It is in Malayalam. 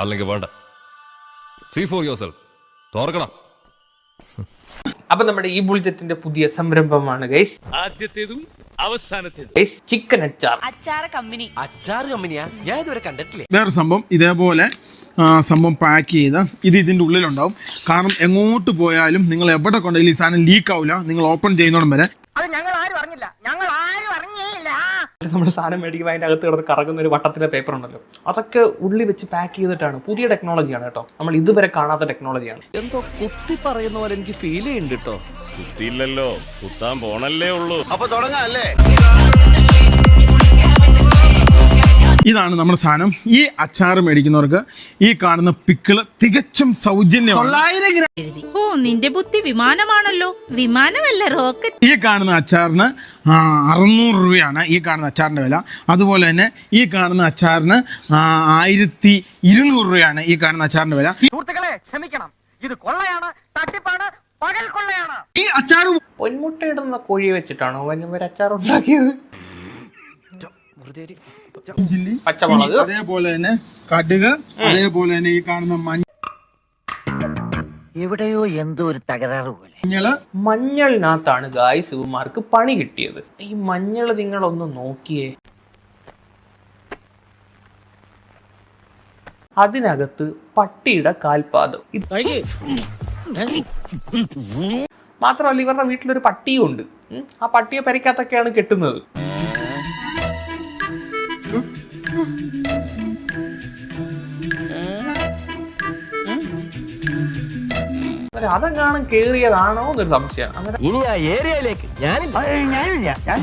അല്ലെങ്കിൽ വേണ്ട. സീ ഫോർ യുവർ സെൽഫ് തുറക്കണം അപ്പൊ നമ്മുടെ ഈ ബുൾജറ്റിന്റെ പുതിയ സംരംഭമാണ് ഗൈസ് ആദ്യത്തേതും അവസാനത്തേതും. ഗൈസ് ചിക്കൻ അച്ചാർ. അച്ചാർ കമ്പനി. അച്ചാർ കമ്പനിയാ? ഞാൻ ഇതുവരെ കണ്ടിട്ടില്ലേ? വേറെ സംഭവം ഇതേപോലെ സംഭവം പാക്ക് ചെയ്ത് ഇത് ഇതിന്റെ ഉള്ളിലുണ്ടാവും. കാരണം എങ്ങോട്ട് പോയാലും നിങ്ങൾ എവിടെ കൊണ്ടെങ്കിലും ഈ സാധനം ലീക്ക് ആവില്ല നിങ്ങൾ ഓപ്പൺ ചെയ്യുന്നോടം വരെ. നമ്മൾ സാധനം മേടിക്കുമ്പോൾ അതിന്റെ അകത്ത് കിടന്ന് കറങ്ങുന്ന ഒരു വട്ടത്തിലെ പേപ്പർ ഉണ്ടല്ലോ. അതൊക്കെ ഉള്ളി വെച്ച് പാക്ക് ചെയ്തിട്ടാണ്. പുതിയ ടെക്നോളജിയാണ് കേട്ടോ. നമ്മൾ ഇതുവരെ കാണാത്ത ടെക്നോളജിയാണ് എന്തോ കുത്തി പറയുന്ന പോലെ എനിക്ക് ഫീൽ ചെയ്യുന്നുണ്ട് കേട്ടോ. കുത്തിയില്ലല്ലോ. കുത്താൻ പോണല്ലേ ഉള്ളൂ. ഇതാണ് നമ്മുടെ സാധനം. ഈ അച്ചാർ മേടിക്കുന്നവർക്ക് ഈ കാണുന്ന പിക്കിൾ തികച്ചും സൗജന്യമാണ്. ഓ നിന്റെ ബുദ്ധി വിമാനമാണല്ലോ. വിമാനമല്ല റോക്കറ്റ്. ഈ കാണുന്ന അച്ചാറിന് ആ, അറുന്നൂറ് രൂപയാണ് ഈ കാണുന്ന അച്ചാറിന്റെ വില. അതുപോലെ തന്നെ ഈ കാണുന്ന അച്ചാറിന് ആയിരത്തി ഇരുന്നൂറ് രൂപയാണ് ഈ കാണുന്ന അച്ചാറിന്റെ വില. സുഹൃത്തുക്കളെ ക്ഷമിക്കണം. ഇത് കൊള്ളയാണ് തട്ടിപ്പാണ് പകൽ കൊള്ളയാണ്. ഈ അച്ചാർ പൊന്മുട്ടയിടുന്ന കോഴിയെ വെച്ചിട്ടാണോ വന്യമര അച്ചാർ ഉണ്ടാക്കിയത് ചില്ലി പച്ചമുളക് അതേപോലെ തന്നെ കടുക് അതേപോലെ തന്നെ ഈ കാണുന്ന എവിടെയോ എന്തോ ഒരു തകരാറ് പോലെ. മഞ്ഞൾ. മഞ്ഞളിനകത്താണ് ഗായ് സുകുമാർക്ക് പണി കിട്ടിയത്. ഈ മഞ്ഞൾ നിങ്ങളൊന്ന് നോക്കിയേ. അതിനകത്ത് പട്ടിയുടെ കാൽപാദം. ഇത് മാത്രമല്ല ഇവരുടെ വീട്ടിലൊരു പട്ടിയും ഉണ്ട് ഉം. ആ പട്ടിയെ പരിക്കകത്തൊക്കെയാണ് കെട്ടുന്നത്. അതെങ്ങാനും കേറിയതാണോ എന്നൊരു സംശയം. അങ്ങനെ ഇനി ആ ഏരിയയിലേക്ക് ഞാനില്ല. ഞാനില്ല. ഞാൻ